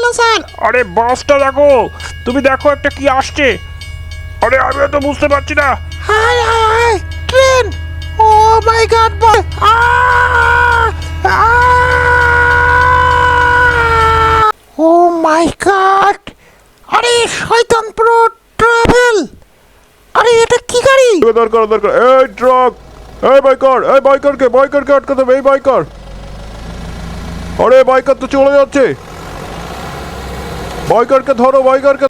গেল স্যার? আরে বাসটা দেখো। তুমি দেখো একটা কি আসছে। আরে আমিও তো বুঝতে পারছি না। Hi hi hi train! Oh my god boy oh my god! আরে শয়তানপুর ট্রাভেল আরে এটা কি গাড়ি? দরকার দরকার এই ট্রাক এই বাইকার এই বাইকারকে বাইকারকে আটকাতে হবে এই বাইকার আরে বাইকার তো চলে যাচ্ছে। বাইকারকে ধরো বাইকারকে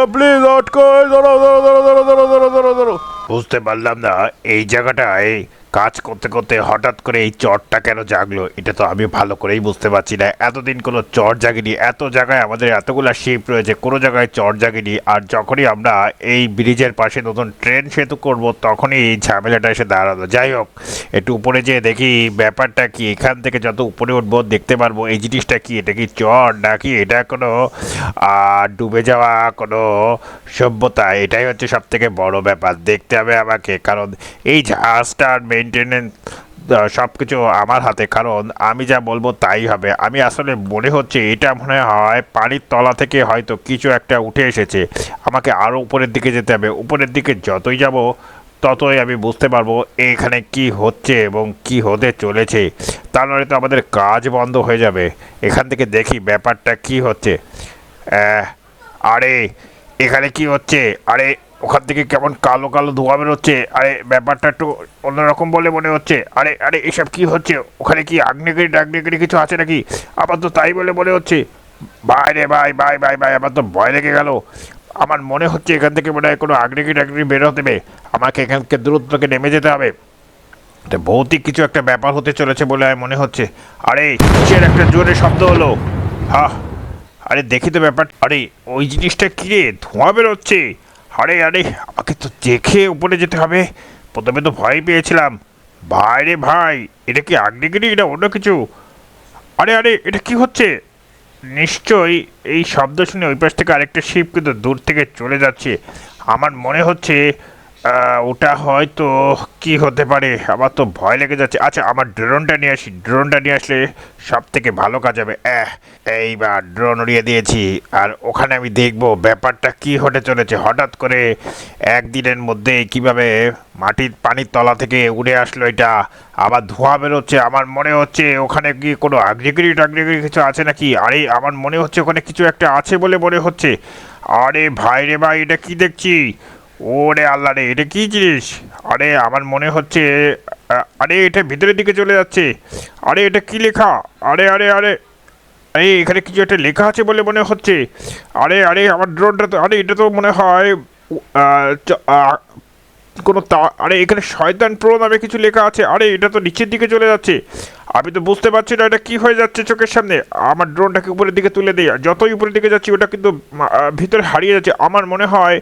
এই প্লিজ আটকো ধরো ধরো ধরো ধরো ধরো ধরো ধরো। বুঝতে পারলাম না, এই জায়গাটায় কাজ করতে করতে হঠাৎ করে এই চরটা কেন জাগলো? এটা তো আমি ভালো করেই বুঝতে পারছি না। এতদিন কোনো চর জাগিনি, এত জায়গায় আমাদের এতগুলা শিপ রয়েছে, কোনো জায়গায় চর জাগিনি। আর যখনই আমরা এই ব্রিজের পাশে নতুন ট্রেন সেতু করব, তখনই এই ঝামেলাটা এসে দাঁড়াল। যাই হোক, একটু উপরে যেয়ে দেখি ব্যাপারটা কি, এখান থেকে যত উপরে উঠবো দেখতে পারব, এই জিনিসটা কি, এটা কি চর নাকি এটা কোনো ডুবে যাওয়া কোনো সভ্যতা? এটাই হচ্ছে সব থেকে বড় ব্যাপার। দেখতে হবে আমাকে, কারণ এই জাহাজটার মেনটেনেন্স সব কিছু আমার হাতে। কারণ আমি যা বলব তাই হবে। আমি আসলে মনে হচ্ছে এটা মনে হয় পানির তলা থেকে হয়তো কিছু একটা উঠে এসেছে। আমাকে আরও উপরের দিকে যেতে হবে। উপরের দিকে যতই যাব, ততই আমি বুঝতে পারব এখানে কি হচ্ছে এবং কি হতে চলেছে। তা নয় তো আমাদের কাজ বন্ধ হয়ে যাবে। এখান থেকে দেখি ব্যাপারটা কি হচ্ছে। আরে, এখানে কি হচ্ছে? আরে ওখান থেকে কেমন কালো কালো ধোঁয়া বেরোচ্ছে? আরে, ব্যাপারটা একটু অন্যরকম বলে মনে হচ্ছে। আরে আরে, এসব কি হচ্ছে? ওখানে কি আগ্নেয়গিরি টাগ্নেয়গিরি কিছু আছে নাকি? আবার তো তাই বলে মনে হচ্ছে। ভাই রে ভাই ভাই ভাই ভাই আমার তো ভয় লেগে গেল। আমার মনে হচ্ছে এখান থেকে মনে হয় কোনো আগ্নেয়গিরি টাগ্নেয়গিরি বের হতে হবে আমাকে এখান থেকে দূরত্ব থেকে নেমে যেতে হবে। এটা ভৌতিক কিছু একটা ব্যাপার হতে চলেছে বলে আমার মনে হচ্ছে। আরে, কিসের একটা জোরে শব্দ হলো? হা আরে দেখি তো ব্যাপার আরে, ওই জিনিসটা কি রে? ধোঁয়া বেরোচ্ছে। আরে আরে, আমাকে তো দেখে উপরে যেতে হবে। প্রথমে তো ভয় পেয়েছিলাম। ভাই রে ভাই, এটা কি আগ্নেয়গিরি এটা অন্য কিছু? আরে আরে, এটা কি হচ্ছে? নিশ্চয়ই এই শব্দ শুনে ওই পাশ থেকে আরেকটা শিপ কিন্তু দূর থেকে চলে যাচ্ছে। আমার মনে হচ্ছে ওটা হয়তো কি হতে পারে? আমার তো ভয় লেগে যাচ্ছে। আচ্ছা আমার ড্রোনটা নিয়ে আসি। ড্রোনটা নিয়ে আসলে সব থেকে ভালো কাজ হবে। এইবার ড্রোন উড়িয়ে দিয়েছি। আর ওখানে আমি দেখব ব্যাপারটা কি হতে চলেছে। হঠাৎ করে একদিনের মধ্যে কীভাবে মাটির পানির তলা থেকে উড়ে আসলো এটা। আবার ধোঁয়া বেরোচ্ছে। আমার মনে হচ্ছে ওখানে কি কোনো আগ্নেয়গিরি টাগ্নেয়গিরি কিছু আছে নাকি? আরে, আমার মনে হচ্ছে ওখানে কিছু একটা আছে বলে মনে হচ্ছে। আরে ভাই রে ভাই, এটা কি দেখছি? ওরে আল্লাহ রে, এটা কী জিনিস? আরে, আমার মনে হচ্ছে আরে, এটা ভিতরের দিকে চলে যাচ্ছে। আরে, এটা কি লেখা? আরে আরে আরে, এই, এখানে কিছু একটা লেখা আছে বলে মনে হচ্ছে। আরে আরে, আমার ড্রোনটা তো, আরে, এটা তো মনে হয় কোনো তা আরে এখানে শয়তান প্রো নামে কিছু লেখা আছে। আরে এটা তো নিচের দিকে চলে যাচ্ছে। আমি তো বুঝতে পারছি না এটা কি হয়ে যাচ্ছে চোখের সামনে। আমার ড্রোনটাকে উপরের দিকে তুলে দিই। যতই উপরের দিকে যাচ্ছি ওটা কিন্তু ভিতরে হারিয়ে যাচ্ছে। আমার মনে হয়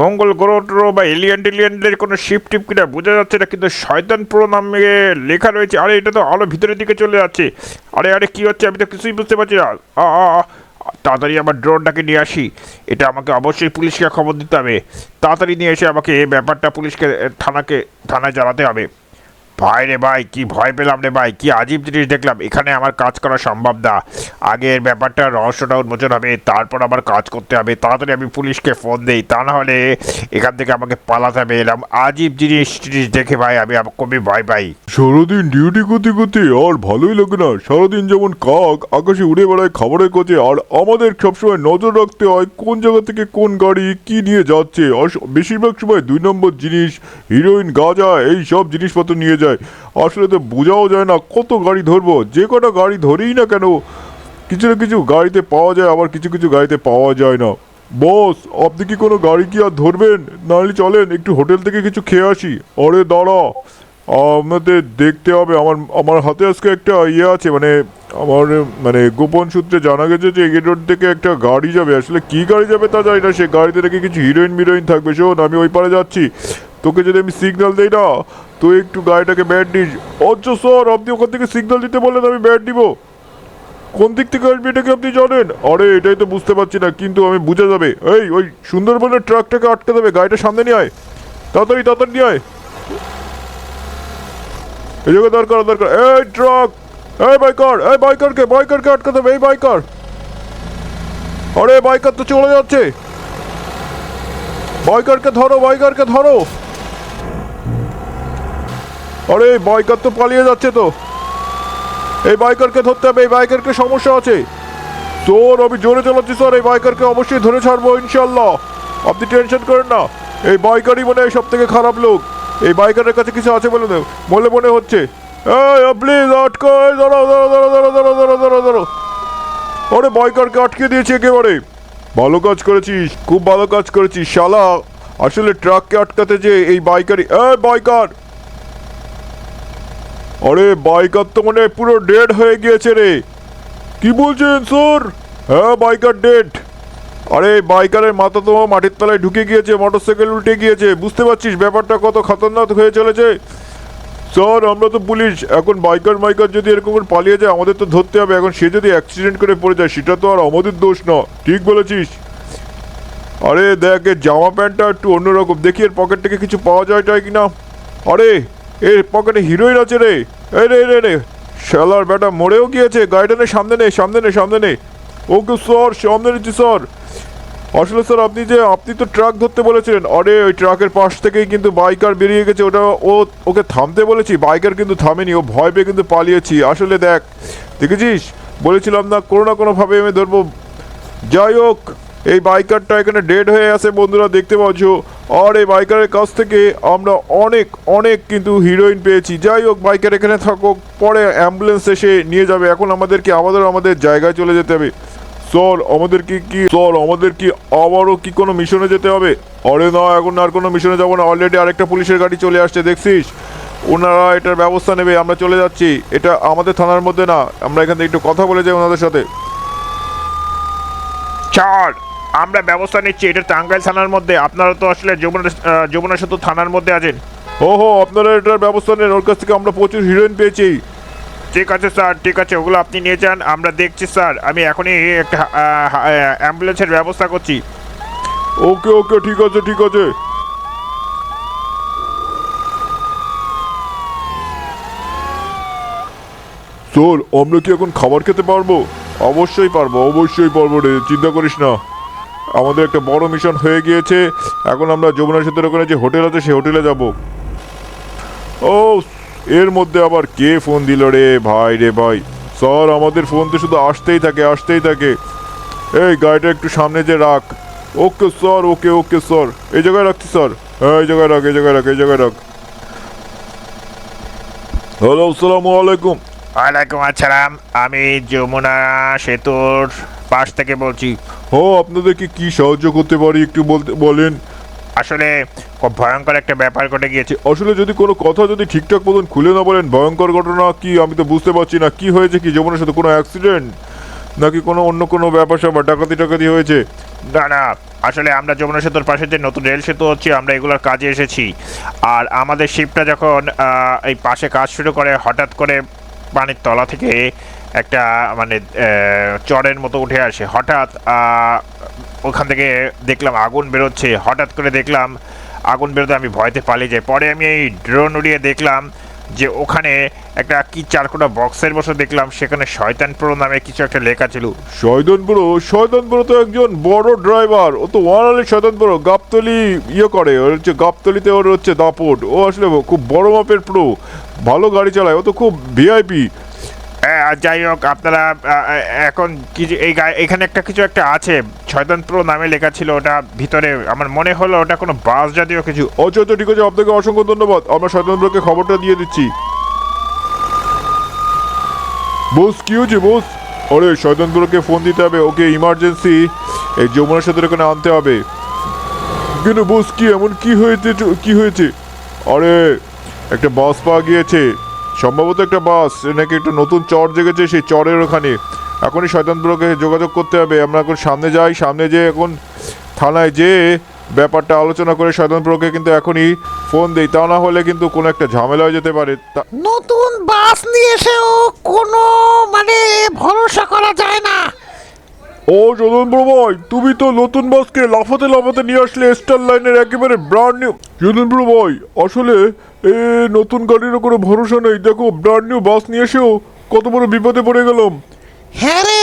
মঙ্গল গ্রহ ট্রহ বা এলিয়ান টেলিয়ানদের কোনো শিপ টিপ কিনা বোঝা যাচ্ছে না কিন্তু শয়তান প্রো নামে লেখা রয়েছে। আরে এটা তো আলো ভিতরের দিকে চলে যাচ্ছে। আরে আরে কি হচ্ছে আমি তো কিছুই বুঝতে পারছি না। আ, তাড়াতাড়ি আমার ড্রোনটাকে নিয়ে আসি। এটা আমাকে অবশ্যই পুলিশকে খবর দিতে হবে। তাড়াতাড়ি নিয়ে এসে আমাকে এই ব্যাপারটা পুলিশকে, থানাকে, থানায় জানাতে হবে। ভাই রে ভাই, কি ভয় পেলাম রে ভাই, কি আজীব জিনিস দেখলাম। এখানে আমার কাজ করা সম্ভব না। আগের ব্যাপারটা, রহস্যটা উন্মোচন হবে, তারপর আবার কাজ করতে হবে। তাড়াতাড়ি আমি পুলিশকে ফোন দিই, তা না হলে এখান থেকে আমাকে পালাতে হবে। এরকম আজীব জিনিস টিনিস দেখে ভাই, আমি আমার খুবই ভয় পাই। সারাদিন ডিউটি করতে করতে আর ভালোই লাগে না। সারাদিন যেমন কাক, আকাশে উড়ে বেড়ায় খাবারের কাছে আর আমাদের সবসময় নজর রাখতে হয় কোন জায়গা থেকে কোন গাড়ি কি নিয়ে যাচ্ছে। আর বেশিরভাগ সময় দুই নম্বর জিনিস হিরোইন গাঁজা, এই সব জিনিসপত্র নিয়ে যায়। আসলে তো বোঝাও যায় না কত গাড়ি ধরবো। যে কটা গাড়ি ধরেই না কেন কিছু না কিছু গাড়িতে পাওয়া যায়, আবার কিছু কিছু গাড়িতে পাওয়া যায় না। বস, আপনি কি কোনো গাড়ি কি আর ধরবেন? নাহলে চলেন, একটু হোটেল থেকে কিছু খেয়ে আসি। অরে দাঁড়া, আমাদের দেখতে হবে। আমার আমার হাতে আজকে একটা ইয়ে আছে মানে আমার মানে গোপন সূত্রে জানা গেছে যে এই রোড থেকে একটা গাড়ি যাবে। আসলে কি গাড়ি যাবে তা জানি না, সে গাড়িতে নাকি কিছু হিরোইন মিরোইন থাকবে। শোন, আমি ওই পারে যাচ্ছি। তোকে যদি আমি সিগন্যাল দিই না তুই একটু গাড়িটাকে ব্যাট দিস আচ্ছা স্যার, আপনি ওখান থেকে সিগন্যাল দিতে বললেন আমি ব্যাট দিব কোন দিক থেকে আসবে এটাকে আপনি জানেন? আরে, এটাই তো বুঝতে পারছি না, কিন্তু আমি বুঝে যাবে। এই, ওই সুন্দরবনের ট্রাকটাকে আটকে দেবে, গাড়িটা সামনে নিয়ে আয়। তাড়াতাড়ি তাড়াতাড়ি নিয়ে আয়। এই জায়গায় দরকার দরকার এই ট্রাক! এই বাইকার, এই বাইকারকে বাইকারকে আটকে দেবে, এই বাইকার। আরে, বাইকার তো চলে যাচ্ছে। বাইকারকে ধরো বাইকারকে ধরো। আরে বাইকার তো পালিয়ে যাচ্ছে তো। এই বাইকারকে ধরতে হবে, এই বাইকারকে সমস্যা আছে। তোর, আমি জোরে চালাচ্ছি, স্যার, এই বাইকারকে অবশ্যই ধরে ছাড়বো ইনশাল্লাহ আপনি টেনশন করেন না। এই বাইকারই মনে হয় সব থেকে খারাপ লোক। এই বাইকারের কাছে কিছু আছে বলে বলে মনে হচ্ছে। এই বাইকারকে আটকে দিয়েছি একেবারে। ভালো কাজ করেছিস, খুব ভালো কাজ করেছিস, শালা। আসলে ট্রাককে আটকাতে যে এই বাইকারই এই বাইকার! আরে বাইকার তো মানে পুরো ডেড হয়ে গিয়েছে রে। কি বলছেন স্যার হ্যাঁ বাইকার ডেড আরে, বাইকারের মাথা তো মাটির তলায় ঢুকে গিয়েছে মোটরসাইকেল উল্টে গিয়েছে। বুঝতে পারছিস, ব্যাপারটা কত খতরনাক হয়ে চলেছে। স্যার আমরা তো পুলিশ। এখন বাইকার মাইকার যদি এরকম করে পালিয়ে যায়, আমাদের তো ধরতে হবে। এখন সে যদি অ্যাক্সিডেন্ট করে পড়ে যায়, সেটা তো আর আমাদের দোষ না। ঠিক বলেছিস। আরে দেখ জামা প্যান্টটা একটু অন্যরকম। দেখি, এর পকেট থেকে কিছু পাওয়া যায় টায় কিনা। আরে এর পকেটে হিরোইন আছে রে। রে রে রে। শালার বেটা মরেও গিয়েছে। গাড়িটা সামনে নে সামনে নে সামনে নে। ওকে স্যার, সামনে নিচ্ছি স্যার। আসলে স্যার, আপনি যে, আপনি তো ট্রাক ধরতে বলেছিলেন। আরে, ওই ট্রাকের পাশ থেকেই কিন্তু বাইকার বেরিয়ে গেছে। ওটা ও, ওকে থামতে বলেছি। বাইকার কিন্তু থামেনি। ও ভয় পেয়ে কিন্তু পালিয়েছি। আসলে দেখ, দেখেছিস? বলেছিলাম না, কোনো না কোনোভাবে আমি ধরবো। যাই হোক এই বাইকারটা এখানে ডেড হয়ে আছে, বন্ধুরা দেখতে পাচ্ছ। আর এই বাইকারের কাছ থেকে আমরা অনেক অনেক কিন্তু হিরোইন পেয়েছি। যাই হোক, বাইকার এখানে থাকুক, পরে অ্যাম্বুলেন্স এসে নিয়ে যাবে। এখন আমাদেরকে আবারও আমাদের জায়গায় চলে যেতে হবে। চল আমাদের কি স্যার, আমাদের কি আবারও কি কোনো মিশনে যেতে হবে? আরে না, এখন আর কোনো মিশনে যাব না। অলরেডি আরেকটা পুলিশের গাড়ি চলে আসছে, দেখছিস? ওনারা এটার ব্যবস্থা নেবে, আমরা চলে যাচ্ছি। এটা আমাদের থানার মধ্যে না, আমরা এখান থেকে একটু কথা বলে যাই ওনাদের সাথে। চল আমরা ব্যবস্থা নিচ্ছি এটা টাঙ্গাইল থানার মধ্যে। আপনারা তো আসলে যমুনা সেতু থানার মধ্যে আছেন। ও হো আপনারা এটার ব্যবস্থা নেন ওর কাছ থেকে আমরা প্রচুর হিরোইন পেয়েছি। ঠিক আছে স্যার ঠিক আছে ওগুলো আপনি নিয়ে যান আমরা দেখছি স্যার। আমি এখনই একটা অ্যাম্বুলেন্সের ব্যবস্থা করছি। ওকে ওকে ঠিক আছে ঠিক আছে। স্যার আমরা কি এখন খাবার খেতে পারব? অবশ্যই পারব অবশ্যই পারব রে চিন্তা করিস না। আমাদের একটা বড় মিশন হয়ে গিয়েছে। এখন আমরা যমুনা সেতুর ওখানে যে হোটেল আছে, সেই হোটেলে যাব। ও, এর মধ্যে আবার কে ফোন দিল রে? ভাই রে ভাই। স্যার, আমাদের ফোন তো শুধু আসতেই থাকে আসতেই থাকে। এই গাড়িটা একটু সামনে যে রাখ। Okay sir, okay okay sir. এই জায়গায় রাখছি, স্যার। হ্যাঁ এই জায়গায় রাখ, এই জায়গায় রাখ, এই জায়গায় রাখ। হ্যালো আসসালামু আলাইকুম। ওয়ালাইকুম আসসালাম। আমি যমুনা সেতুর পাশ থেকে বলছি ও আপনাদেরকে কি সাহায্য করতে পারি একটু বলতে বলেন? আসলে খুব ভয়ঙ্কর একটা ব্যাপার ঘটে গিয়েছে। আসলে যদি কোনো কথা যদি ঠিকঠাক মতন খুলে না বলেন ভয়ঙ্কর ঘটনা কি আমি তো বুঝতে পারছি না। কি হয়েছে কি? যমুনার সাথে কোনো অ্যাক্সিডেন্ট নাকি কোনো অন্য কোনো ব্যাপার স্যাপার? ডাকাতি টাকাতি হয়েছে? না না আসলে আমরা যমুনা সেতুর পাশে যে নতুন রেল সেতু হচ্ছে আমরা এগুলোর কাজে এসেছি। আর আমাদের শিপটা যখন এই পাশে কাজ শুরু করে হঠাৎ করে পানির তলা থেকে একটা মানে চরের মতো উঠে আসে। হঠাৎ ওখান থেকে দেখলাম আগুন বেরোচ্ছে। হঠাৎ করে দেখলাম আগুন বেরোতে আমি ভয়তে পালিয়ে যাই। পরে আমি এই ড্রোন উড়িয়ে দেখলাম যে ওখানে একটা কি চারকোটা বক্সের বসে দেখলাম। সেখানে শয়তানপুর নামে কিছু একটা লেখা ছিল। শয়তানপুরো শয়তানপুরো তো একজন বড় ড্রাইভার। ও তো ওয়ানালি শয়তানপুরো গাবতলি ইয়ে করে। ওর হচ্ছে গাবতলিতে ওর হচ্ছে দাপট। ও আসলে খুব বড় মাপের প্রো। ভালো গাড়ি চালায়। ও তো খুব ভিআইপি যাই হোক, আপনারা এখন কিছু এই এখানে একটা কিছু একটা আছে। ছয়দান প্রো নামে লেখা ছিল ওটা ভিতরে। আমার মনে হলো ওটা কোনো বাস জাতীয় কিছু। আচ্ছা আচ্ছা ঠিক আছে, আপনাকে অসংখ্য ধন্যবাদ। আমরা শয়তানপুরকে খবরটা দিয়ে দিচ্ছি। বোস, কি হয়েছে বস? আরে শয়তানপুরকে ফোন দিতে হবে। ওকে ইমার্জেন্সি এই যমুনার সাথে ওখানে আনতে হবে। কেন বস, কি এমন কি হয়েছে তো- কি হয়েছে? আরে, একটা বাস পাওয়া গিয়েছে। সম্ভবত একটা বাস নাকি একটা নতুন চর জেগেছে সেই চরের ওখানে। এখনই শয়তানপুরকে যোগাযোগ করতে হবে। আমরা এখন সামনে যাই, সামনে যেয়ে এখন থানায় যে ব্যাপারটা আলোচনা করে শয়তানপুরকে কিন্তু এখনই ফোন দেই। তা না হলে কিন্তু কোনো একটা ঝামেলা হয়ে যেতে পারে। নতুন বাস নিয়ে এসেও কোনো মানে ভরসা করা যায় না। ও যদনপুর ভাই তুমি তো নতুন বাসকে লাফাতে লাফাতে নিয়ে আসলে স্টার লাইনের একেবারে ব্র্যান্ড নিউ যদনপুর ভাই আসলে এ নতুন গাড়ির কোনো ভরসা নেই। দেখো ব্র্যান্ড নিউ বাস নিয়ে এসেও কত বড় বিপদে পড়ে গেলাম। হ্যাঁ রে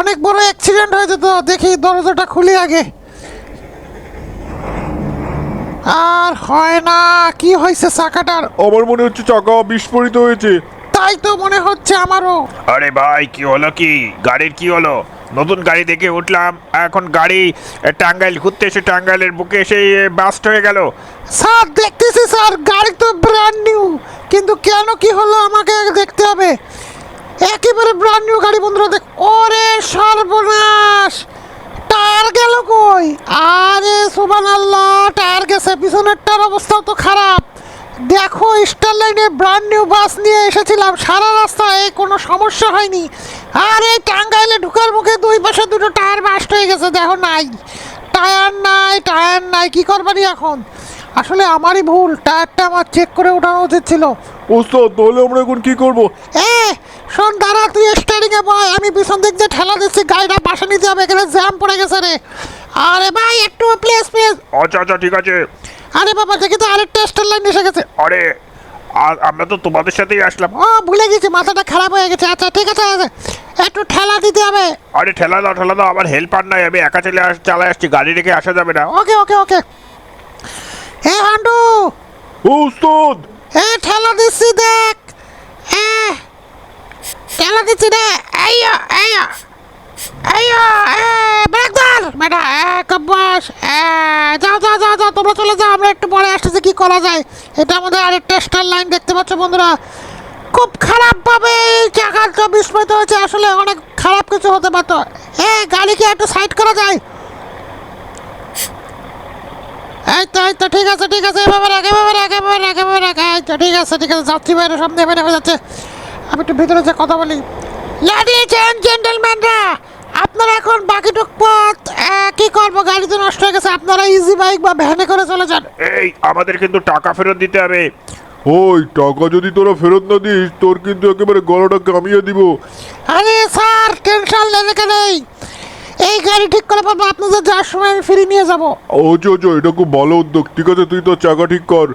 অনেক বড় অ্যাক্সিডেন্ট হয়েছে তো দেখি দরজাটা খুলি আগে। আর হয় না কি হয়েছে চাকাটার? আমার মনে হচ্ছে চাকা বিস্ফোরিত হয়েছে। তাই তো মনে হচ্ছে আমারও। আরে ভাই কি হলো কি? গাড়ির কি হলো? নতুন গাড়ি দেখে উঠলাম। এখন গাড়ি টাঙ্গাইল ঘুরতে এসে টাঙ্গাইলের বুকে এসে বাস্ট হয়ে গেল। স্যার, দেখতেছি স্যার, গাড়ি তো ব্র্যান্ড নিউ কিন্তু কেন কি হলো আমাকে দেখতে হবে? একেবারে ব্র্যান্ড নিউ গাড়ি বন্ধুরা, দেখ, ওরে সর্বনাশ! টায়ার গেল কই? আরে সুবান আল্লাহ টায়ার গেছে, পিছনেরটার অবস্থাও তো খারাপ। দেখো স্টার লাইনে ব্র্যান্ড নিউ বাস নিয়ে এসেছিলাম। সারা রাস্তায় কোনো সমস্যা হয়নি। আর এই টাঙ্গাইলে ঢুকার মুখে দুই পাশে দুটো টায়ার বাস্ট হয়ে গেছে দেখো নাই। টায়ার নাই টায়ার নাই কি করবানি এখন? আসলে আমারই ভুল টায়ারটা আমার চেক করে ওঠানো উচিত ছিল। ওস্তাদ তাহলে আমরা এখন কি করব? এ শোন দাঁড়া তুই স্টারিং এ বয় আমি পিছন দিক যে ঠেলা দিচ্ছি গাড়িটা পাশে নিতে হবে এখানে জ্যাম পড়ে গেছে রে। আরে ভাই একটু প্লেস প্লেস আচ্ছা আচ্ছা ঠিক আছে। আরে বাবা দেখি তো আরেকটা স্টার লাইন এসে গেছে। আরে আ- আমরা তো তোমাদের সাথেই আসলাম। ও ভুলে গেছি মাথাটা খারাপ হয়ে গেছে। আচ্ছা ঠিক আছে আছে। একটু ঠেলা দিতে হবে। আরে ঠেলা দাও ঠেলা দাও আমার হেল্পার নাই আমি একা চলে আস চালাই আসছি গাড়ি রেখে আসা যাবে না। ওকে ওকে ওকে। হে হান্ডু! ওস্তাদ এ ঠেলা দিচ্ছি দেখ। এ ঠেলা দিচ্ছি রে আইয়া আইয়া আইয়া, এ, ব্রেকদার! বেটা কব্বাস যাও যাও যাও যাও, তোমরা চলে যাও, আমরা একটু পরে আসতেছি, কি করা যায়? এটা আমাদের আরেকটা স্টার লাইন দেখতে পাচ্ছ, বন্ধুরা। খুব খারাপ ভাবে এই চাকাটা বিস্মিত হয়েছে, আসলে অনেক খারাপ কিছু হতে পারতো। এ গাড়িকে একটু সাইড করা যায়? এই তো এই তো, ঠিক আছে ঠিক আছে, এভাবে রাখ এভাবে রাখ এভাবে রাখ এভাবে রাখ, এই তো, ঠিক আছে ঠিক আছে যাত্রী বাইরে, সামনে হয়ে যাচ্ছে। আমি একটু ভিতরে যে কথা বলি। লেডিজ অ্যান্ড জেন্টেলম্যানরা আপনারা এখন বাকিটুক পথ কি করব? গাড়ি তো নষ্ট হয়ে গেছে। আপনারা ইজি বাইক বা ভ্যানে করে চলে যান। এই আমাদের কিন্তু টাকা ফেরত দিতে হবে। ওই টাকা যদি তোরা ফেরত না দিস তোর কিন্তু একেবারে গলাটা কামিয়ে দিব। আরে স্যার টেনশন লেগে নেই। এই গাড়ি ঠিক করে পাবো আপনাদের যাওয়ার সময় আমি ফিরে নিয়ে যাব। ও চো চো এটা খুব ভালো উদ্যোগ। ঠিক আছে তুই তোর চাকা ঠিক কর।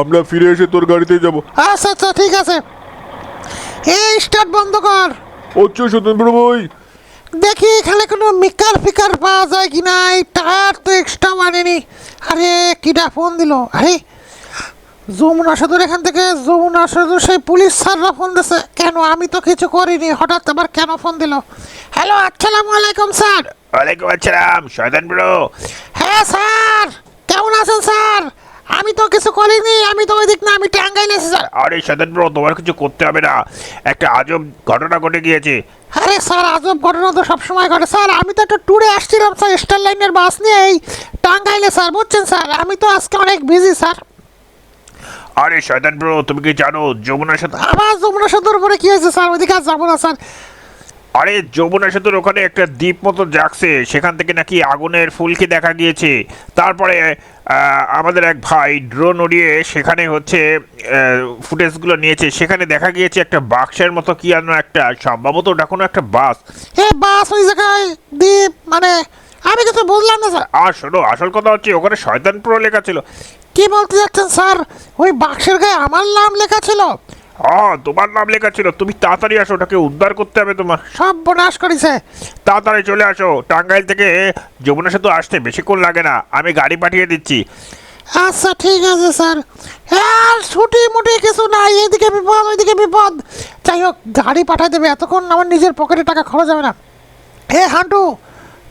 আমরা ফিরে এসে তোর গাড়িতেই যাব। আচ্ছা আচ্ছা ঠিক আছে। এই স্টার্ট বন্ধ কর। হচ্ছে সত্যেন্দ্র ভাই দেখি এখানে কোনো মিকার ফিকার পাওয়া যায় কি না এই টায়ার তো এক্সট্রা মানেনি আরে কিটা ফোন দিল? আরে যমুনা সেতুর এখান থেকে যমুনা সেতুর সেই পুলিশ স্যাররা ফোন দিছে। কেন? আমি তো কিছু করিনি। হঠাৎ আবার কেন ফোন দিল? হ্যালো আসসালামু আলাইকুম স্যার। ওয়ালাইকুম আসসালাম শয়তান ব্রো হ্যাঁ স্যার। কেমন আছেন স্যার? আমি তো কিছু করিনি আমি তো ওই দিক না আমি টাঙ্গাইল এসেছি স্যার আরে শয়তান ব্রো তোমার কিছু করতে হবে না। একটা আজব ঘটনা ঘটে গিয়েছে। আরে স্যার আজব ঘটনা তো সবসময় ঘটে। স্যার আমি তো একটা ট্যুরে আসছিলাম স্যার স্টার লাইনের বাস নিয়ে এই টাঙ্গাইলে স্যার বুঝছেন স্যার? আমি তো আজকে অনেক বিজি স্যার। আরে শয়তান ব্রো তুমি কি জানো যমুনার সাথে আবার যমুনা সেতুর উপরে কি হয়েছে স্যার? ওইদিকে আর যাব না স্যার। আরে যমুনা সেতুর ওখানে একটা দ্বীপ মতো জাগছে সেখান থেকে নাকি আগুনের ফুলকি দেখা গিয়েছে? তারপরে আমাদের এক ভাই ড্রোন উড়িয়ে সেখানে হচ্ছে ফুটেজগুলো নিয়েছে। সেখানে দেখা গিয়েছে একটা বাক্সের মতো কি যেন একটা সম্ভবত ওটা কোনো একটা বাস। এ বাস ওই জায়গায় দ্বীপ মানে আমি কিছু বুঝলাম না স্যার। আর শোনো আসল কথা হচ্ছে ওখানে শয়তান প্রো লেখা ছিল। কি বলতে যাচ্ছেন স্যার? ওই বাক্সের গায়ে আমার নাম লেখা ছিল? হ্যাঁ তোমার নাম লেখা ছিল। তুমি তাড়াতাড়ি আসো ওটাকে উদ্ধার করতে হবে তোমার। সব বনাশ করেছে। তাড়াতাড়ি চলে আসো। টাঙ্গাইল থেকে যমুনা সেতু আসতে বেশিক্ষণ লাগে না। আমি গাড়ি পাঠিয়ে দিচ্ছি। আচ্ছা ঠিক আছে স্যার। আর ছুটি মুটি কিছু নাই। এদিকে বিপদ ওইদিকে বিপদ। যাই হোক গাড়ি পাঠাই দেবে। এতক্ষণ আমার নিজের পকেটে টাকা খরচ হবে না। হে হান্টু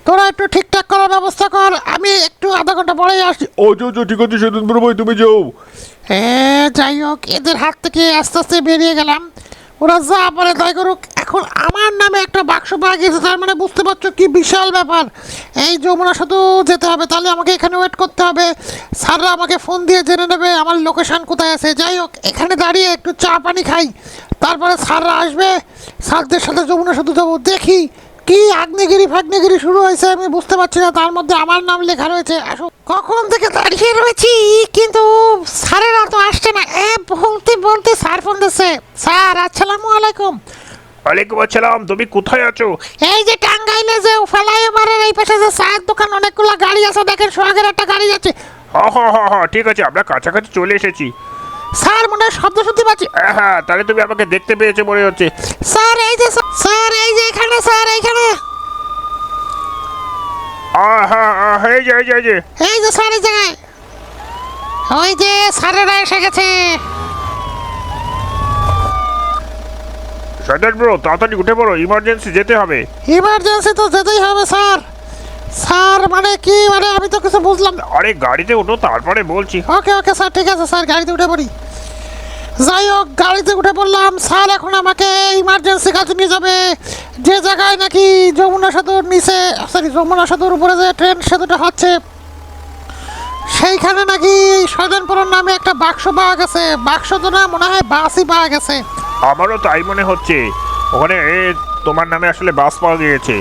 তোরা একটু ঠিকঠাক করার ব্যবস্থা কর। আমি একটু আধা ঘণ্টা পরেই আসছি। ও ঠিক আছে সত্যেন্দ্র ভাই তুমি যাও। হ্যাঁ যাই হোক, এদের হাত থেকে আস্তে আস্তে বেরিয়ে গেলাম। ওরা যা পারে তাই করুক, এখন আমার নামে একটা বাক্স পাওয়া গেছে, তার মানে বুঝতে পারছ কি বিশাল ব্যাপার। এই যমুনা শুধু যেতে হবে, তাহলে আমাকে এখানে ওয়েট করতে হবে। স্যাররা আমাকে ফোন দিয়ে জেনে নেবে আমার লোকেশন কোথায় আছে। যাই হোক, এখানে দাঁড়িয়ে একটু চা পানি খাই, তারপরে স্যাররা আসবে। স্যারদের সাথে যমুনা শুধু যাব, দেখি কি আগ্নেগিরি ফাগ্নেগিরি শুরু হয়েছে আমি বুঝতে পারছি না তার মধ্যে আমার নাম লেখা রয়েছে। আসো। কখন থেকে দাঁড়িয়ে রয়েছি কিন্তু স্যারেরা তো আসছে না। এ বলতে বলতে স্যার ফোন দিচ্ছে। স্যার আসসালামু আলাইকুম। ওয়ালাইকুম আসসালাম তুমি কোথায় আছো? এই যে টাঙ্গাইলে যে ফ্লাইওভারের এই পাশে যে চায়ের দোকান অনেকগুলো গাড়ি আছে। দেখেন সোহাগের একটা গাড়ি যাচ্ছে। হ হ হ হ ঠিক আছে আমরা কাছাকাছি চলে এসেছি। স্যার মনে হয় শব্দ শুনতে পাচ্ছি। হ্যাঁ হ্যাঁ তাহলে তুমি আমাকে দেখতে পেয়েছ মনে হচ্ছে। স্যার এই যে স্যার এই যে এখানে স্যার এইখানে। আহ, আহ, এই যে এই যে এই যে। এই যে স্যার এই জায়গায়। ওই যে স্যারেরা এসে গেছে। সর্দার ব্রো তাড়াতাড়ি উঠে পড়ো ইমার্জেন্সি যেতে হবে। ইমার্জেন্সি তো যেতেই হবে স্যার। স্যার মানে কি? মানে আমি তো কিছু বুঝলাম না। আরে গাড়িতে ওঠো তারপরে বলছি। ওকে ওকে স্যার ঠিক আছে স্যার গাড়িতে উঠে পড়ি। যাই হোক গাড়িতে উঠে পড়লাম। স্যার এখন আমাকে ইমার্জেন্সি কাছে নিয়ে যাবে। যে জায়গায় নাকি যমুনা সেতুর নিচে সরি যমুনা সেতুর উপরে যে ট্রেন সেতুটা হচ্ছে সেইখানে নাকি শয়তানপুরের নামে একটা বাক্স পাওয়া গেছে। বাক্স তো না মনে হয় বাসই পাওয়া গেছে। আমারও তাই মনে হচ্ছে। ওখানে তোমার নামে আসলে বাস পাওয়া গিয়েছে।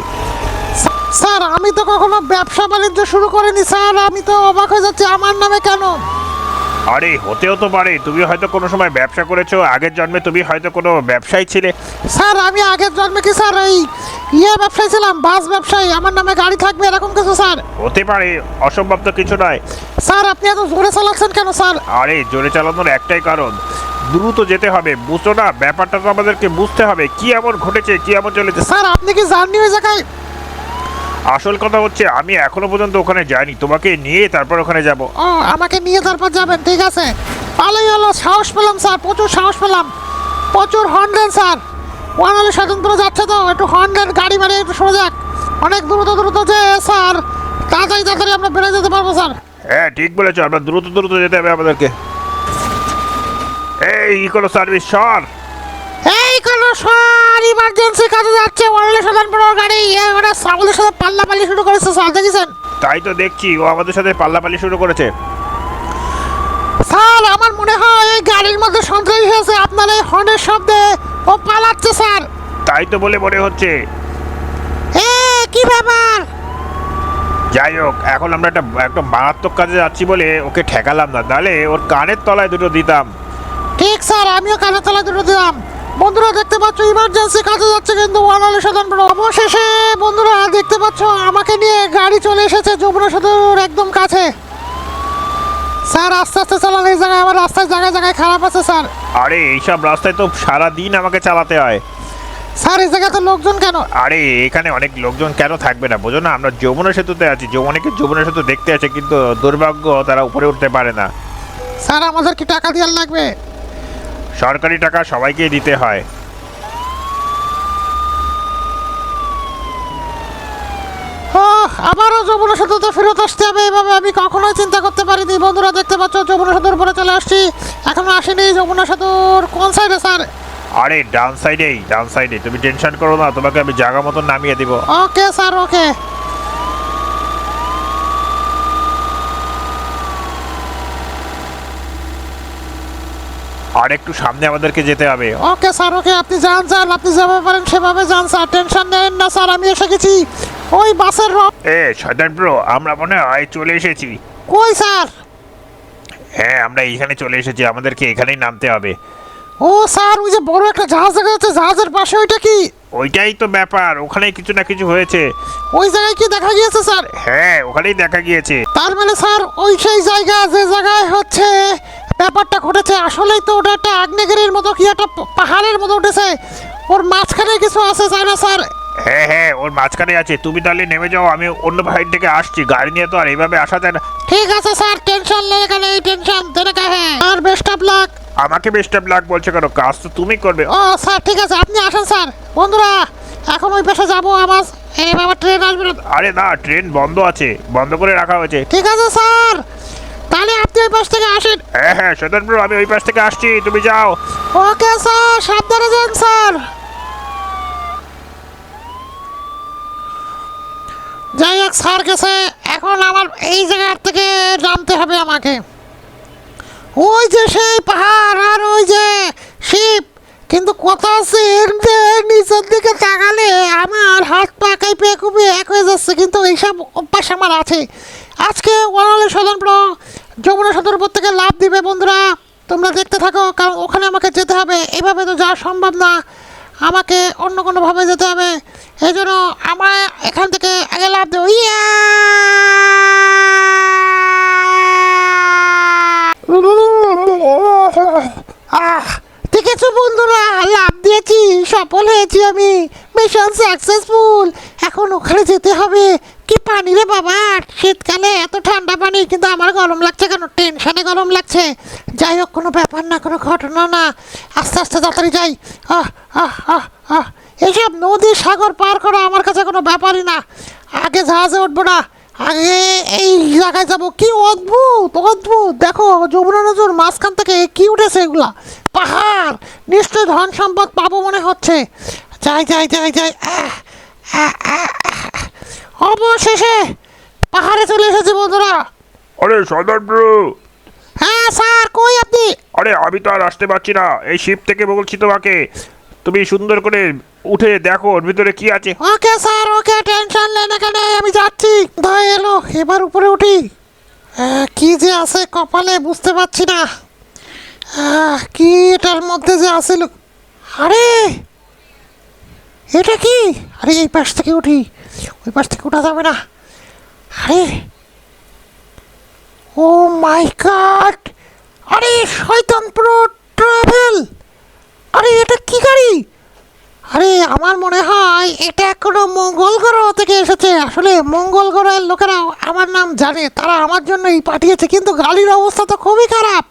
স্যার আমি তো কখনো ব্যবসা বাণিজ্য শুরু করিনি স্যার। আমি তো অবাক হয়ে যাচ্ছি। আমার নামে কেন? আরে হতেও তো পারে। তুমি হয়তো কোনো সময় ব্যবসা করেছ আগের জন্মে তুমি হয়তো কোনো ব্যবসায়ী ছিলে। স্যার আমি আগের জন্মে কি স্যার এই ইয়ে ব্যবসায়ী ছিলাম বাস ব্যবসায়ী? আমার নামে গাড়ি থাকবে এরকম কিছু স্যার? হতে পারে অসম্ভব তো কিছু নয়। স্যার আপনি এত জোরে চালাচ্ছেন কেন স্যার? আরে জোরে চালানোর একটাই কারণ দ্রুত যেতে হবে। বুঝছ না ব্যাপারটা তো আমাদেরকে বুঝতে হবে। কি এমন ঘটেছে কি এমন চলেছে? স্যার আপনি কি জাননি ওই জায়গায়? আসল কথা হচ্ছে আমি এখনও পর্যন্ত ওখানে যাইনি। তোমাকে নিয়ে তারপর ওখানে যাব। ও আমাকে নিয়ে তারপর যাবেন ঠিক আছে? ভালোই হলো সাহস পেলাম স্যার প্রচুর সাহস পেলাম। প্রচুর হর্ন স্যার। ওয়ানালে স্বতন্ত্র যাচ্ছে তো একটু হর্ন গাড়ি মারে একটু সরে যাক। অনেক দ্রুত দ্রুত যে স্যার তাড়াতাড়ি তাড়াতাড়ি আমরা বেড়ে যেতে পারব স্যার। হ্যাঁ ঠিক বলেছ আমরা দ্রুত দ্রুত যেতে হবে আমাদেরকে। এই কোনো সার্ভিস সর। এই ইমার্জেন্সি কাজে যাচ্ছে ওয়ানালে স্বতন্ত্র গাড়ি এবারে সামলের সাথে পাল্লা পাল্লি শুরু করেছে স্যার দেখেছেন? তাই তো দেখছি ও আমাদের সাথে পাল্লাপাল্লি শুরু করেছে। স্যার আমার মনে হয় এই গাড়ির মধ্যে সন্ত্রাসী হয়েছে আপনার এই হর্নের শব্দে ও পালাচ্ছে স্যার। তাই তো বলে মনে হচ্ছে। এ কি ব্যাপার? যাই হোক এখন আমরা একটা একটা মারাত্মক কাজে যাচ্ছি বলে ওকে ঠেকালাম না তাহলে ওর কানের তলায় দুটো দিতাম। ঠিক স্যার আমিও কানে তলা দুটো দিলাম বন্ধুরা দেখতে পাচ্ছ ইমার্জেন্সি কাজে যাচ্ছে কিন্তু ওয়ানালে সাধারণ অবশেষে বন্ধুরা দেখতে পাচ্ছ আমাকে নিয়ে গাড়ি চলে এসেছে যমুনা সেতুর একদম কাছে। স্যার আস্তে আস্তে চালান এই জায়গায় আমার রাস্তায় জায়গায় জায়গায় খারাপ আছে স্যার। আরে এইসব রাস্তায় তো সারা দিন আমাকে চালাতে হয়। স্যার এই জায়গাতে লোকজন কেন? আরে এখানে অনেক লোকজন কেন থাকবে না বোঝো না আমরা যমুনা সেতুতে আছি যমুনাকে যমুনা সেতু দেখতে আছে কিন্তু দুর্ভাগ্য তারা উপরে উঠতে পারে না। স্যার আমাদের কি টাকা দেওয়ার লাগবে? সরকারি টাকা সবাইকেই দিতে হয়। আবারও যমুনা সেতুতে ফেরত আসতে হবে। এভাবে আমি কখনোই চিন্তা করতে পারিনি। বন্ধুরা দেখতে পাচ্ছ যমুনা সেতুর উপরে চলে আসছি। এখনও আসেনি যমুনা সেতুর কোন সাইডে স্যার? আরে ডান সাইডেই ডান সাইডে। তুমি টেনশন করো না তোমাকে আমি জায়গা মতন নামিয়ে দিব। ওকে স্যার ওকে। আর একটু সামনে আমাদেরকে যেতে হবে। ওকে স্যার ওকে আপনি যান স্যার আপনি যেভাবে পারেন সেভাবে যান স্যার টেনশন নেন না স্যার আমি এসে গেছি। ওই বাসের রব এ শয়তান ব্রো আমরা মনে হয় চলে এসেছি। কই স্যার? হ্যাঁ আমরা এইখানে চলে এসেছি আমাদেরকে এখানেই নামতে হবে। ও স্যার ওই যে বড় একটা জাহাজ দেখা যাচ্ছে জাহাজের পাশে ওইটা কি? ওইটাই তো ব্যাপার ওখানেই কিছু না কিছু হয়েছে। ওই জায়গায় কি দেখা গিয়েছে স্যার? হ্যাঁ ওখানেই দেখা গিয়েছে। তার মানে স্যার ওই সেই জায়গা যে জায়গায় হচ্ছে ব্যাপারটা ঘটেছে আসলেই তো ওটা একটা আগ্নেয়গিরির মতো কি একটা পাহাড়ের মতো উঠেছে। ওর মাঝখানে কিছু আছে তাই না স্যার? হ্যাঁ হ্যাঁ ওর মাঝখানে আছে। তুমি তাহলে নেমে যাও আমি অন্য সাইড থেকে আসছি। গাড়ি নিয়ে তো আর এইভাবে আসা যায় না। ঠিক আছে স্যার টেনশন নেই টেনশন দেনে কাহে আর বেস্ট অফ লাক। আমাকে বেস্ট অফ লাক বলছে কেন? কাজ তো তুমি করবে। ও স্যার ঠিক আছে আপনি আসেন স্যার। বন্ধুরা এখন ওই পাশে যাব আমার। এই বাবা ট্রেন আসবে না। আরে না ট্রেন বন্ধ আছে বন্ধ করে রাখা হয়েছে। ঠিক আছে স্যার। তাহলে আপনি ওই পাশ থেকে আসেন। হ্যাঁ হ্যাঁ শয়তান ব্রো আমি ওই পাশ থেকে আসছি তুমি যাও। ওকে স্যার সাবধানে যান স্যার। যাই হোক স্যার গেছে এখন আমার এই জায়গার থেকে নামতে হবে আমাকে। ওই যে সেই পাহাড় আর ওই যে শিব। কিন্তু কথা এর নিচের দিকে তাকালে আমার হাত পা কাইপে খুবই এক হয়ে যাচ্ছে, কিন্তু এইসব অভ্যাস আমার আছে। আজকে ওয়ানালে স্বতন্ত্র যমুনা সদর উপর থেকে লাভ দিবে বন্ধুরা। তোমরা দেখতে থাকো, কারণ ওখানে আমাকে যেতে হবে। এভাবে তো যাওয়া সম্ভব না। আমাকে অন্য কোনোভাবে যেতে হবে। এই জন্য আমার এখান থেকে আগে লাভ দেবো ইয়া! আহ আছে বন্ধুরা, লাভ দিয়েছি, সফল হয়েছি আমি। মিশন সাকসেসফুল এখন ওখানে যেতে হবে। কি পানি রে বাবা? শীতকালে এত ঠান্ডা পানি, কিন্তু আমার গরম লাগছে কেন? টেনশনে গরম লাগছে। যাই হোক, কোনো ব্যাপার না, কোনো ঘটনা না। আস্তে আস্তে তাড়াতাড়ি যাই। আহ আহ আহ আহ। এইসব নদী সাগর পার করা আমার কাছে কোনো ব্যাপারই না। আগে জাহাজে উঠবো না। আগে এই জায়গায় যাব। কি অদ্ভুত অদ্ভুত। দেখো যমুনা নজর মাঝখান থেকে কি উঠেছে এগুলা? পাহাড়! নিশ্চয় ধন সম্পদ পাবো মনে হচ্ছে। যাই যাই যাই যাই। অবশেষে পাহাড়ে চলে এসেছি বন্ধুরা। আরে সদর ব্রো। হ্যাঁ স্যার কই আপনি? আরে আমি তো আর আসতে পারছি না। এই শিপ থেকে বলছি তোমাকে। তুমি সুন্দর করে উঠে দেখো, ওর ভিতরে কি আছে? ওকে স্যার, ওকে, টেনশন নেন এখানে আমি যাচ্ছি। ভাই এলো, এবার উপরে উঠি। কি যে আছে কপালে বুঝতে পারছি না। কি এটার মধ্যে যে আছে লো- আরে, এটা কি? আরে, এই পাশ থেকে উঠি। ওই পাশ থেকে উঠা যাবে না। আরে, ও মাই গড! আরে, শয়তান প্রো ট্রাভেল! আরে, এটা কি গাড়ি? আরে, আমার মনে হয় এটা কোনো মঙ্গল গ্রহ থেকে এসেছে। আসলে মঙ্গল গ্রহের লোকেরা আমার নাম জানে, তারা আমার জন্যই পাঠিয়েছে, কিন্তু গাড়ির অবস্থা তো খুবই খারাপ।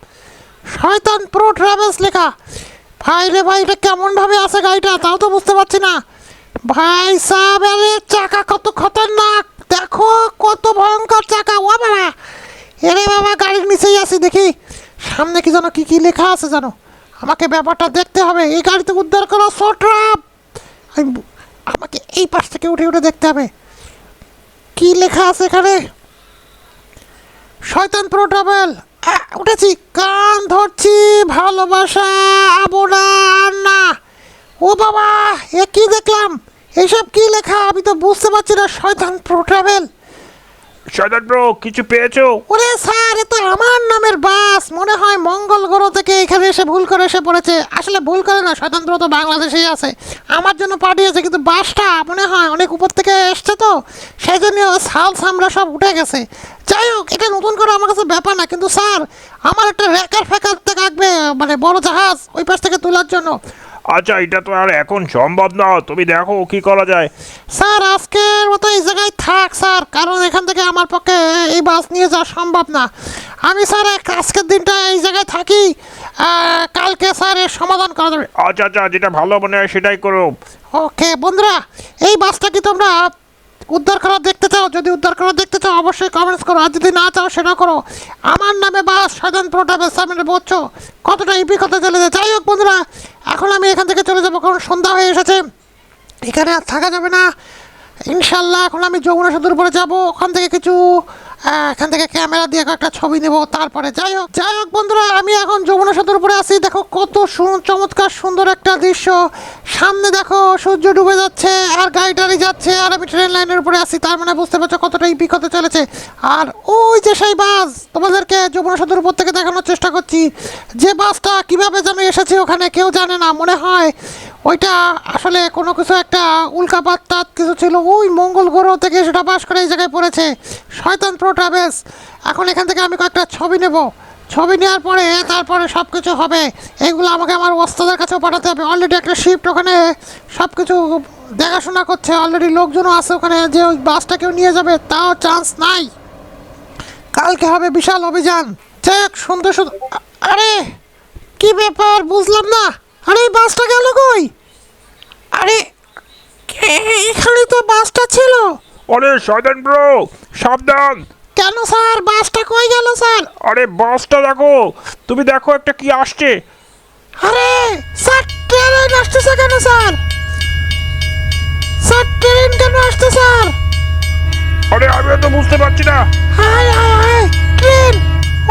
শয়তান প্রো ট্রাভেলস লেখা। ভাই রে ভাই, এটা কেমনভাবে আছে গাড়িটা? তাও তো বুঝতে পারছি না। ভাই সাহেব চাকা কত খতরনাক। দেখো কত ভয়ঙ্কর চাকা। ও বাবা, এরে বাবা, গাড়ির নিচেই আছি, দেখি। সামনে কি জানো কি কি লেখা আছে জানো আমাকে ব্যাপারটা দেখতে হবে। এই গাড়িতে উদ্ধার করো সোট্রাপ আমি আমাকে এই পাশ থেকে উঠে উঠে দেখতে হবে। কি লেখা আছে এখানে? শয়তান প্রো ট্রাভেল উঠেছি। কান ধরছি। ভালোবাসা আর না ও বাবা, এ কি দেখলাম? এসব কি লেখা? আমি তো বুঝতে পারছি না, শয়তান প্রো ট্রাভেল সদর ব্রো, কিছু পেয়েছ? ওরে স্যার, এ তো আমার নামের বাস। মনে হয় মঙ্গল গ্রহ থেকে এখানে এসে ভুল করে এসে পড়েছে। আসলে ভুল করে না, স্বতন্ত্র তো বাংলাদেশেই আছে। আমার জন্য পাঠিয়েছে, কিন্তু বাসটা মনে হয় অনেক উপর থেকে এসছে তো। সেই জন্য সাল সামরা সব উঠে গেছে। যাই হোক, এটা নতুন করে আমার কাছে ব্যাপার না, কিন্তু স্যার, আমার একটা র্যাকার ফ্যাকার থাকবে মানে বড় জাহাজ ওই পাশ থেকে তোলার জন্য। আচ্ছা এটা তো আর এখন সম্ভব না। তুমি দেখো কি করা যায়। স্যার আজকের মতো এই জায়গায় থাক স্যার। কারণ এখান থেকে আমার পক্ষে এই বাস নিয়ে যাওয়া সম্ভব না। আমি স্যার আজকের দিনটা এই জায়গায় থাকি। কালকে স্যার এর সমাধান করা যাবে। আচ্ছা আচ্ছা যেটা ভালো মনে হয় সেটাই করো। ওকে বন্ধুরা এই বাসটা কি তোমরা উদ্ধার করা দেখতে চাও? যদি উদ্ধার করা দেখতে চাও অবশ্যই কমেন্টস করো। আর যদি না চাও সেটা করো। আমার নামে বাস সাধারণ প্রোটাবের সামনে বলছো কতটা ইপিক হতে চলেছে। যাই হোক বন্ধুরা এখন আমি এখান থেকে চলে যাব, কারণ সন্ধ্যা হয়ে এসেছে। এখানে আর থাকা যাবে না। ইনশাল্লাহ, এখন আমি যমুনা সেতুর উপরে যাব। ওখান থেকে কিছু এখান থেকে ক্যামেরা দিয়ে একটা ছবি নেব, তারপরে যাই হোক যাই হোক বন্ধুরা, আমি এখন যমুনা সেতুর উপরে আছি। দেখো কত চমৎকার সুন্দর একটা দৃশ্য। সামনে দেখো সূর্য ডুবে যাচ্ছে, আর গাড়ি টাড়ি যাচ্ছে, আর আমি ট্রেন লাইনের উপরে আছি। তার মানে বুঝতে পারছ কতটা ইপিক হতে চলেছে। আর ওই যে সেই বাস, তোমাদেরকে যমুনা সেতুর উপর থেকে দেখানোর চেষ্টা করছি। যে বাসটা কীভাবে যেন এসেছে ওখানে কেউ জানে না। মনে হয় ওইটা আসলে কোনো কিছু একটা উল্কাপাত কিছু ছিল। ওই মঙ্গল গ্রহ থেকে সেটা বাস করে এই জায়গায় পড়েছে। শয়তান প্রো ট্রাভেলস এখন এখান থেকে আমি কয়েকটা ছবি নেব। ছবি নেওয়ার পরে তারপরে সব কিছু হবে। এইগুলো আমাকে আমার ওস্তাদের কাছেও পাঠাতে হবে। অলরেডি একটা শিফট ওখানে সব কিছু দেখাশোনা করছে। অলরেডি লোকজনও আছে ওখানে যে ওই বাসটা কেউ নিয়ে যাবে, তাও চান্স নাই। কালকে হবে বিশাল অভিযান। হোক সুন্দর সুন্দর। আরে, কি ব্যাপার? বুঝলাম না। আরে বাসটা গেল কই? আরে এখানে তো বাসটা ছিল? আরে শয়তান ব্রো সাবধান। কেন স্যার? বাসটা কই গেল স্যার? আরে বাসটা দেখো তুমি দেখো একটা কি আসছে। আরে স্যার ট্রেন আসছে কেন স্যার? স্যার ট্রেন কেন আসছে স্যার? আরে আমি তো বুঝতে পারছি না। Hi hi hi train.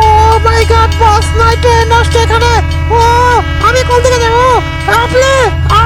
Oh my god bus নাই ট্রেন আসছে এখানে। ও আমি কোন দিকে যাব? আপনি আ